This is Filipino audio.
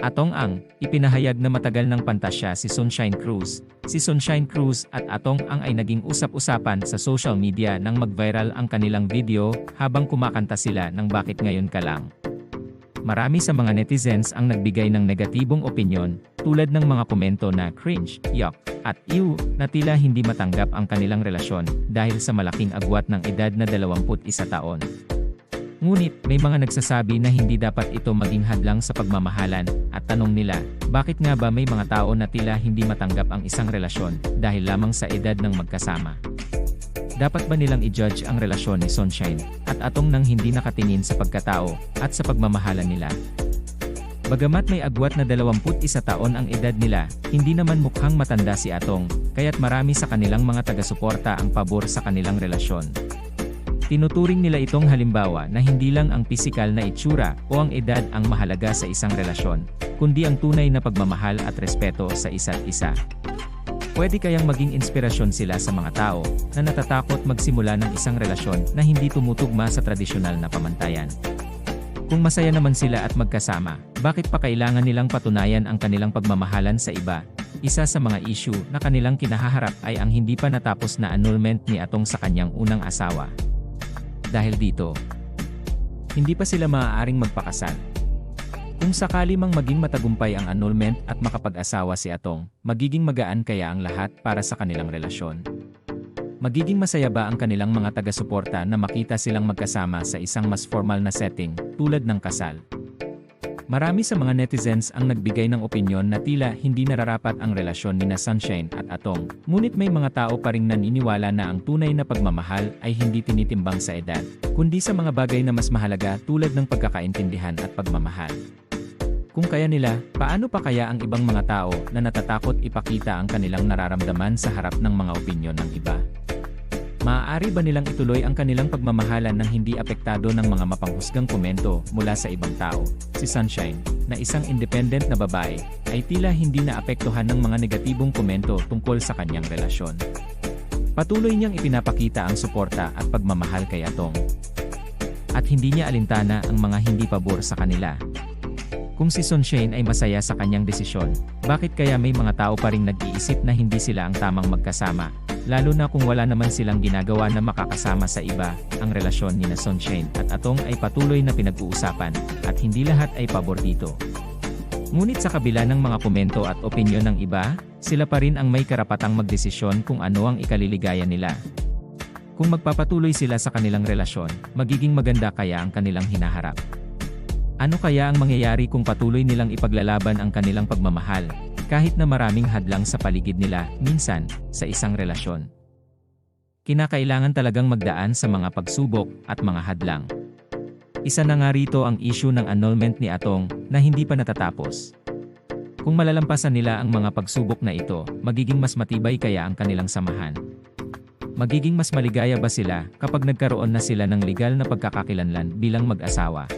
Atong Ang, ipinahayag na matagal ng pantasya si Sunshine Cruz. Si Sunshine Cruz at Atong Ang ay naging usap-usapan sa social media nang mag-viral ang kanilang video habang kumakanta sila ng bakit ngayon ka lang. Marami sa mga netizens ang nagbigay ng negatibong opinyon, tulad ng mga komento na cringe, yuck, at ew, na tila hindi matanggap ang kanilang relasyon dahil sa malaking agwat ng edad na 21 taon. Ngunit, may mga nagsasabi na hindi dapat ito maging hadlang sa pagmamahalan, at tanong nila, bakit nga ba may mga tao na tila hindi matanggap ang isang relasyon dahil lamang sa edad ng magkasama? Dapat ba nilang i-judge ang relasyon ni Sunshine at Atong nang hindi nakatingin sa pagkatao at sa pagmamahalan nila? Bagamat may agwat na 21 taon ang edad nila, hindi naman mukhang matanda si Atong, kaya't marami sa kanilang mga taga-suporta ang pabor sa kanilang relasyon. Tinuturing nila itong halimbawa na hindi lang ang pisikal na itsura o ang edad ang mahalaga sa isang relasyon, kundi ang tunay na pagmamahal at respeto sa isa't isa. Pwede kayang maging inspirasyon sila sa mga tao na natatakot magsimula ng isang relasyon na hindi tumutugma sa tradisyonal na pamantayan. Kung masaya naman sila at magkasama, bakit pa kailangan nilang patunayan ang kanilang pagmamahalan sa iba? Isa sa mga issue na kanilang kinahaharap ay ang hindi pa natapos na annulment ni Atong sa kanyang unang asawa. Dahil dito, hindi pa sila maaaring magpakasal. Kung sakali mang maging matagumpay ang annulment at makapag-asawa si Atong, magiging magaan kaya ang lahat para sa kanilang relasyon. Magiging masaya ba ang kanilang mga taga-suporta na makita silang magkasama sa isang mas formal na setting, tulad ng kasal? Marami sa mga netizens ang nagbigay ng opinyon na tila hindi nararapat ang relasyon ni na Sunshine at Atong, ngunit may mga tao pa ring naniniwala na ang tunay na pagmamahal ay hindi tinitimbang sa edad, kundi sa mga bagay na mas mahalaga tulad ng pagkakaintindihan at pagmamahal. Kung kaya nila, paano pa kaya ang ibang mga tao na natatakot ipakita ang kanilang nararamdaman sa harap ng mga opinyon ng iba? Maaari ba nilang ituloy ang kanilang pagmamahalan ng hindi apektado ng mga mapanghusgang komento mula sa ibang tao? Si Sunshine, na isang independent na babae, ay tila hindi naapektuhan ng mga negatibong komento tungkol sa kanyang relasyon. Patuloy niyang ipinapakita ang suporta at pagmamahal kay Atong. At hindi niya alintana ang mga hindi pabor sa kanila. Kung si Sunshine ay masaya sa kanyang desisyon, bakit kaya may mga tao pa ring nag-iisip na hindi sila ang tamang magkasama, lalo na kung wala naman silang ginagawa na makakasama sa iba, ang relasyon ni na Sunshine at Atong ay patuloy na pinag-uusapan, at hindi lahat ay pabor dito. Ngunit sa kabila ng mga komento at opinyon ng iba, sila pa rin ang may karapatang magdesisyon kung ano ang ikaliligaya nila. Kung magpapatuloy sila sa kanilang relasyon, magiging maganda kaya ang kanilang hinaharap. Ano kaya ang mangyayari kung patuloy nilang ipaglalaban ang kanilang pagmamahal, kahit na maraming hadlang sa paligid nila, minsan, sa isang relasyon? Kinakailangan talagang magdaan sa mga pagsubok at mga hadlang. Isa na nga rito ang issue ng annulment ni Atong na hindi pa natatapos. Kung malalampasan nila ang mga pagsubok na ito, magiging mas matibay kaya ang kanilang samahan. Magiging mas maligaya ba sila kapag nagkaroon na sila ng legal na pagkakakilanlan bilang mag-asawa?